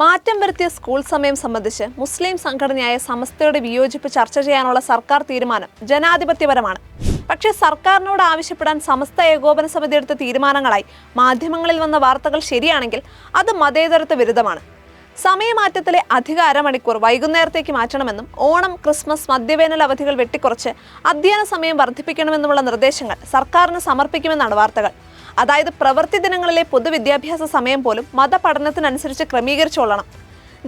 മാറ്റം വരുത്തിയ സ്കൂൾ സമയം സംബന്ധിച്ച് മുസ്ലിം സംഘടനയായ സമസ്തയുടെ വിയോജിപ്പ് ചർച്ച ചെയ്യാനുള്ള സർക്കാർ തീരുമാനം ജനാധിപത്യപരമാണ്. പക്ഷേ സർക്കാരിനോട് ആവശ്യപ്പെടാൻ സമസ്ത ഏകോപന സമിതി എടുത്ത തീരുമാനങ്ങളായി മാധ്യമങ്ങളിൽ വന്ന വാർത്തകൾ ശരിയാണെങ്കിൽ അത് മതേതരത്വ വിരുദ്ധമാണ്. സമയമാറ്റത്തിലെ അധിക അരമണിക്കൂർ വൈകുന്നേരത്തേക്ക് മാറ്റണമെന്നും ഓണം ക്രിസ്മസ് മദ്യവേനൽ അവധികൾ വെട്ടിക്കുറച്ച് അധ്യയന സമയം വർദ്ധിപ്പിക്കണമെന്നുമുള്ള നിർദ്ദേശങ്ങൾ സർക്കാരിന് സമർപ്പിക്കുമെന്നാണ് വാർത്തകൾ. അതായത് പ്രവൃത്തി ദിനങ്ങളിലെ പൊതുവിദ്യാഭ്യാസ സമയം പോലും മതപഠനത്തിനനുസരിച്ച് ക്രമീകരിച്ചുകൊള്ളണം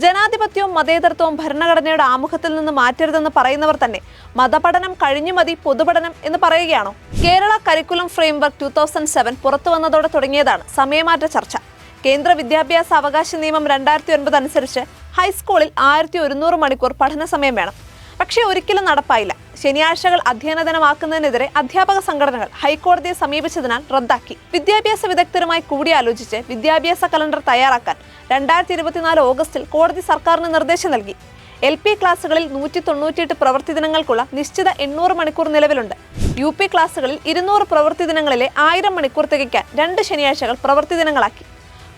ജനാധിപത്യവും മതേതരത്വവും ഭരണഘടനയുടെ ആമുഖത്തിൽ നിന്ന് മാറ്റരുതെന്ന് പറയുന്നവർ തന്നെ മതപഠനം കഴിഞ്ഞു മതി പൊതുപഠനം എന്ന് പറയുകയാണോ? Kerala curriculum framework two thousand seven പുറത്തു വന്നതോടെ തുടങ്ങിയതാണ് സമയമാറ്റ ചർച്ച. കേന്ദ്ര വിദ്യാഭ്യാസ അവകാശ നിയമം രണ്ടായിരത്തി ഒൻപത് അനുസരിച്ച് ഹൈസ്കൂളിൽ ആയിരത്തി ഒരുന്നൂറ് മണിക്കൂർ പഠന സമയം വേണം. പക്ഷേ ഒരിക്കലും നടപ്പായില്ല. ശനിയാഴ്ചകൾ അധ്യയന ദിനമാക്കുന്നതിനെതിരെ അധ്യാപക സംഘടനകൾ ഹൈക്കോടതിയെ സമീപിച്ചതിനാൽ റദ്ദാക്കി. വിദ്യാഭ്യാസ വിദഗ്ധരുമായി കൂടിയാലോചിച്ച് വിദ്യാഭ്യാസ കലണ്ടർ തയ്യാറാക്കാൻ രണ്ടായിരത്തി ഇരുപത്തിനാല് ഓഗസ്റ്റിൽ കോടതി സർക്കാരിന് നിർദ്ദേശം നൽകി. എൽ പി ക്ലാസ്സുകളിൽ നൂറ്റി തൊണ്ണൂറ്റിയെട്ട് പ്രവൃത്തി ദിനങ്ങൾക്കുള്ള നിശ്ചിത എണ്ണൂറ് മണിക്കൂർ നിലവിലുണ്ട്. യു പി ക്ലാസ്സുകളിൽ ഇരുന്നൂറ് പ്രവൃത്തി ദിനങ്ങളിലെ ആയിരം മണിക്കൂർ തികയ്ക്കാൻ രണ്ട് ശനിയാഴ്ചകൾ പ്രവൃത്തി ദിനങ്ങളാക്കി.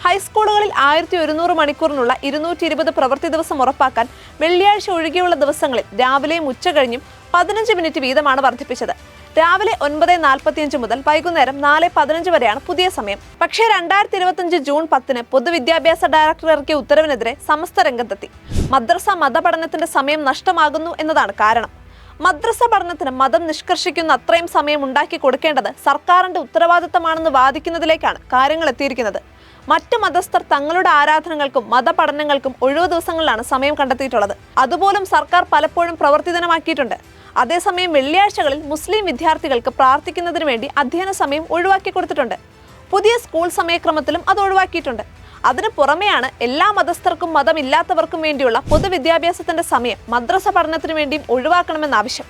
ഹൈസ്കൂളുകളിൽ ആയിരത്തി ഒരുന്നൂറ് മണിക്കൂറിനുള്ള ഇരുന്നൂറ്റി ഇരുപത് പ്രവൃത്തി ദിവസം ഉറപ്പാക്കാൻ വെള്ളിയാഴ്ച ഒഴികെയുള്ള ദിവസങ്ങളിൽ രാവിലെയും ഉച്ചകഴിഞ്ഞും പതിനഞ്ച് മിനിറ്റ് വീതമാണ് വർദ്ധിപ്പിച്ചത്. രാവിലെ ഒൻപത് നാൽപ്പത്തിയഞ്ച് മുതൽ വൈകുന്നേരം നാല് പതിനഞ്ച് വരെയാണ് പുതിയ സമയം. പക്ഷേ രണ്ടായിരത്തി ഇരുപത്തിയഞ്ച് ജൂൺ പത്തിന് പൊതുവിദ്യാഭ്യാസ ഡയറക്ടർ ഇറക്കിയ ഉത്തരവിനെതിരെ സമസ്ത രംഗത്തെത്തി. മദ്രസ മതപഠനത്തിന്റെ സമയം നഷ്ടമാകുന്നു എന്നതാണ് കാരണം. മദ്രസ പഠനത്തിന് മതം നിഷ്കർഷിക്കുന്ന അത്രയും സമയം ഉണ്ടാക്കി കൊടുക്കേണ്ടത് സർക്കാരിന്റെ ഉത്തരവാദിത്തമാണെന്ന് വാദിക്കുന്നതിലേക്കാണ് കാര്യങ്ങൾ എത്തിയിരിക്കുന്നത്. മറ്റു മതസ്ഥർ തങ്ങളുടെ ആരാധനകൾക്കും മതപഠനങ്ങൾക്കും ഒഴിവു ദിവസങ്ങളിലാണ് സമയം കണ്ടെത്തിയിട്ടുള്ളത്. അതുപോലും സർക്കാർ പലപ്പോഴും പ്രവർത്തിതനമാക്കിയിട്ടുണ്ട് അതേസമയം വെള്ളിയാഴ്ചകളിൽ മുസ്ലിം വിദ്യാർത്ഥികൾക്ക് പ്രാർത്ഥിക്കുന്നതിന് വേണ്ടി അധ്യയന സമയം ഒഴിവാക്കി കൊടുത്തിട്ടുണ്ട്. പുതിയ സ്കൂൾ സമയക്രമത്തിലും അത് ഒഴിവാക്കിയിട്ടുണ്ട്. അതിനു പുറമെയാണ് എല്ലാ മതസ്ഥർക്കും മതമില്ലാത്തവർക്കും വേണ്ടിയുള്ള പൊതുവിദ്യാഭ്യാസത്തിന്റെ സമയം മദ്രസ പഠനത്തിനു വേണ്ടിയും ഒഴിവാക്കണമെന്ന ആവശ്യം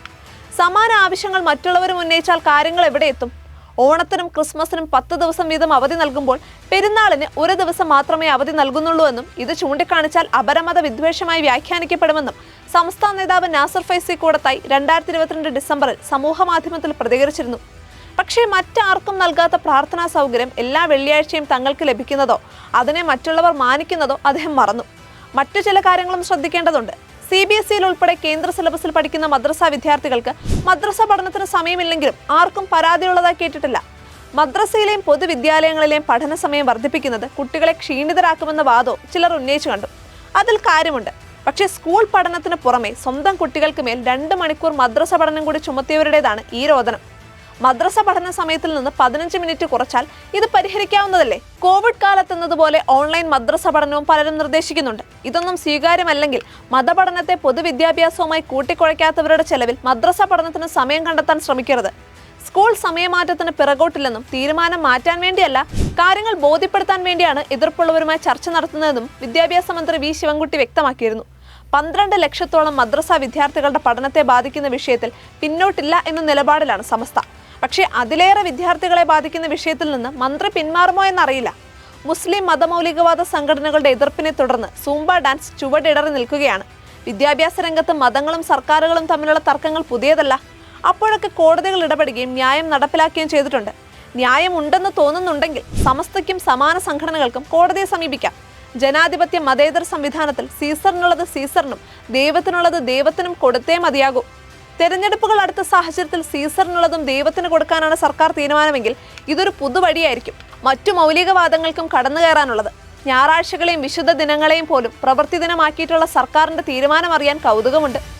സമാന ആവശ്യങ്ങൾ മറ്റുള്ളവരും ഉന്നയിച്ചാൽ കാര്യങ്ങൾ എവിടെ എത്തും? ഓണത്തിനും ക്രിസ്മസിനും പത്ത് ദിവസം വീതം അവധി നൽകുമ്പോൾ പെരുന്നാളിന് ഒരു ദിവസം മാത്രമേ അവധി നൽകുന്നുള്ളൂ എന്നും ഇത് ചൂണ്ടിക്കാണിച്ചാൽ അപരമത വിദ്വേഷമായി വ്യാഖ്യാനിക്കപ്പെടുമെന്നും സംസ്ഥാന നേതാവ് നാസർ ഫൈസി കൂടത്തായി രണ്ടായിരത്തി ഇരുപത്തിരണ്ട് ഡിസംബറിൽ സമൂഹമാധ്യമത്തിൽ പ്രതികരിച്ചിരുന്നു. പക്ഷേ മറ്റാർക്കും നൽകാത്ത പ്രാർത്ഥനാ സൗകര്യം എല്ലാ വെള്ളിയാഴ്ചയും തങ്ങൾക്ക് ലഭിക്കുന്നതോ അതിനെ മറ്റുള്ളവർ മാനിക്കുന്നതോ അദ്ദേഹം മറന്നു. മറ്റു ചില കാര്യങ്ങളും ശ്രദ്ധിക്കേണ്ടതുണ്ട്. സി ബി എസ് ഇയിൽ ഉൾപ്പെടെ കേന്ദ്ര സിലബസിൽ പഠിക്കുന്ന മദ്രസ വിദ്യാർത്ഥികൾക്ക് മദ്രസ പഠനത്തിന് സമയമില്ലെങ്കിലും ആർക്കും പരാതിയുള്ളതായി കേട്ടിട്ടില്ല. മദ്രസയിലെയും പൊതുവിദ്യാലയങ്ങളിലെയും പഠന സമയം വർദ്ധിപ്പിക്കുന്നത് കുട്ടികളെ ക്ഷീണിതരാക്കുമെന്ന വാദവും ചിലർ ഉന്നയിച്ചു കണ്ടു. അതിൽ കാര്യമുണ്ട്. പക്ഷേ സ്കൂൾ പഠനത്തിന് പുറമെ സ്വന്തം കുട്ടികൾക്ക് മേൽ രണ്ട് മണിക്കൂർ മദ്രസ പഠനം കൂടി ചുമത്തിയവരുടേതാണ് ഈ രോദനം. മദ്രസ പഠന സമയത്തിൽ നിന്ന് പതിനഞ്ച് മിനിറ്റ് കുറച്ചാൽ ഇത് പരിഹരിക്കാവുന്നതല്ലേ? കോവിഡ് കാലത്തെന്നതുപോലെ ഓൺലൈൻ മദ്രസ പഠനവും പലരും നിർദ്ദേശിക്കുന്നുണ്ട്. ഇതൊന്നും സ്വീകാര്യമല്ലെങ്കിൽ മതപഠനത്തെ പൊതുവിദ്യാഭ്യാസവുമായി കൂട്ടിക്കുഴയ്ക്കാത്തവരുടെ ചെലവിൽ മദ്രസ പഠനത്തിന് സമയം കണ്ടെത്താൻ ശ്രമിക്കരുത്. സ്കൂൾ സമയമാറ്റത്തിന് പിറകോട്ടില്ലെന്നും തീരുമാനം മാറ്റാൻ വേണ്ടിയല്ല കാര്യങ്ങൾ ബോധ്യപ്പെടുത്താൻ വേണ്ടിയാണ് എതിർപ്പുള്ളവരുമായി ചർച്ച നടത്തുന്നതെന്നും വിദ്യാഭ്യാസ മന്ത്രി വി. ശിവൻകുട്ടി വ്യക്തമാക്കിയിരുന്നു. പന്ത്രണ്ട് ലക്ഷത്തോളം മദ്രസ വിദ്യാർത്ഥികളുടെ പഠനത്തെ ബാധിക്കുന്ന വിഷയത്തിൽ പിന്നോട്ടില്ല എന്ന നിലപാടിലാണ് സമസ്ത. പക്ഷേ അതിലേറെ വിദ്യാർത്ഥികളെ ബാധിക്കുന്ന വിഷയത്തിൽ നിന്ന് മന്ത്രി പിന്മാറുമോ എന്നറിയില്ല. മുസ്ലിം മതമൗലികവാദ സംഘടനകളുടെ എതിർപ്പിനെ തുടർന്ന് സൂംബ ഡാൻസ് ചുവടിടറി നിൽക്കുകയാണ്. വിദ്യാഭ്യാസ രംഗത്ത് മതങ്ങളും സർക്കാരുകളും തമ്മിലുള്ള തർക്കങ്ങൾ പുതിയതല്ല. അപ്പോഴൊക്കെ കോടതികൾ ഇടപെടുകയും ന്യായം നടപ്പിലാക്കുകയും ചെയ്തിട്ടുണ്ട്. ന്യായമുണ്ടെന്ന് തോന്നുന്നുണ്ടെങ്കിൽ സമസ്തയ്ക്കും സമാന സംഘടനകൾക്കും കോടതിയെ സമീപിക്കാം. ജനാധിപത്യ മതേതര സംവിധാനത്തിൽ സീസറിനുള്ളത് സീസറിനും ദൈവത്തിനുള്ളത് ദൈവത്തിനും കൊടുത്തേ മതിയാകൂ. തെരഞ്ഞെടുപ്പുകൾ അടുത്ത സാഹചര്യത്തിൽ സീസറിനുള്ളതും ദൈവത്തിന് കൊടുക്കാനാണ് സർക്കാർ തീരുമാനമെങ്കിൽ ഇതൊരു പുതുവഴിയായിരിക്കും. മറ്റു മൗലികവാദങ്ങൾക്കും കടന്നു കയറാനുള്ളത്. ഞായറാഴ്ചകളെയും വിശുദ്ധ ദിനങ്ങളെയും പോലും പ്രവൃത്തി ദിനമാക്കിയിട്ടുള്ള സർക്കാരിന്റെ തീരുമാനം അറിയാൻ കൗതുകമുണ്ട്.